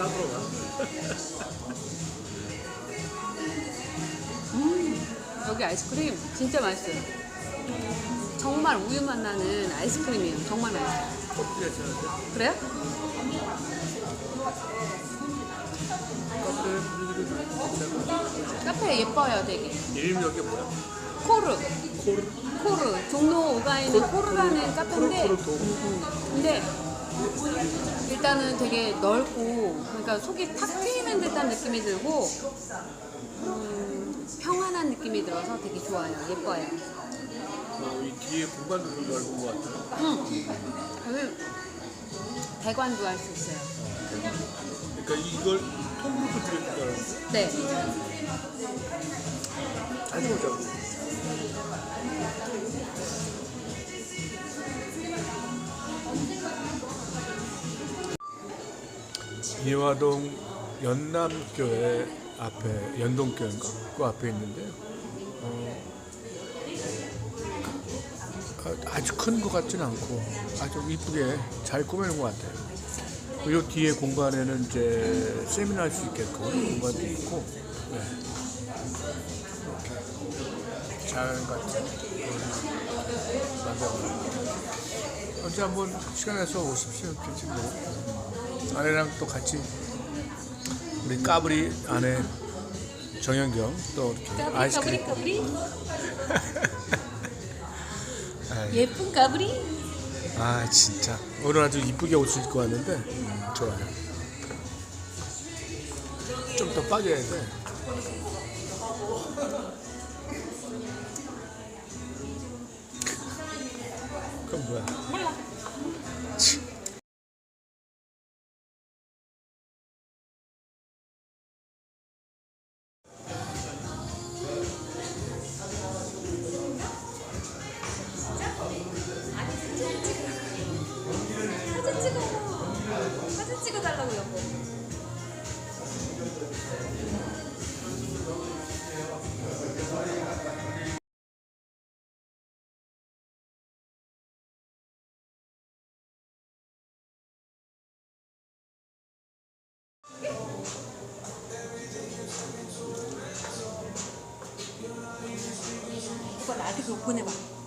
까불어가. 여기 아이스크림 진짜 맛있어요. 정말 우유 맛 나는 아이스크림이에요. 정말 맛있어요. 커피가. 그래요? 카페 분위기도 괜찮고. 카페 예뻐요, 되게. 이름이 여기 뭐야? 코르. 코르. 코르. 종로 5가에 있는 코르 라는 카페인데. 코르, 코르 도. 근데 일단은 되게 넓고 그러니까 속이 탁 트이는 듯한 느낌이 들고 음, 평안한 느낌이 들어서 되게 좋아요. 예뻐요. 어, 이 뒤에 공간도 좀 넓은 것 같아요. 응. 여기 대관도 할 수 있어요. 그러니까 이걸 통으로 거. 네. 다시 보자고. 이화동 연남교회 앞에 연동교회인가 그 앞에 있는데요. 어, 아- 아주 큰 것 같진 않고 아주 이쁘게 잘 꾸며놓은 것 같아요. 그리고 뒤에 공간에는 이제 세미나 할 수 있게끔 공간도 있고 네. 이렇게 잘 같은 만들어 언제 한번 시간 내서 오십시오. 뭐 아내랑 또 같이 우리 까불이 아내 정현경 또 이렇게 아이스크림 까불이 아이, 예쁜 까불이? 아 진짜. 오늘 아주 이쁘게 옷을 입고 왔는데 음, 좋아요. 좀 더 빠져야 돼. 그건 뭐야? 몰라. 찍어달라고 여보. 오빠 나한테 그거 보내봐.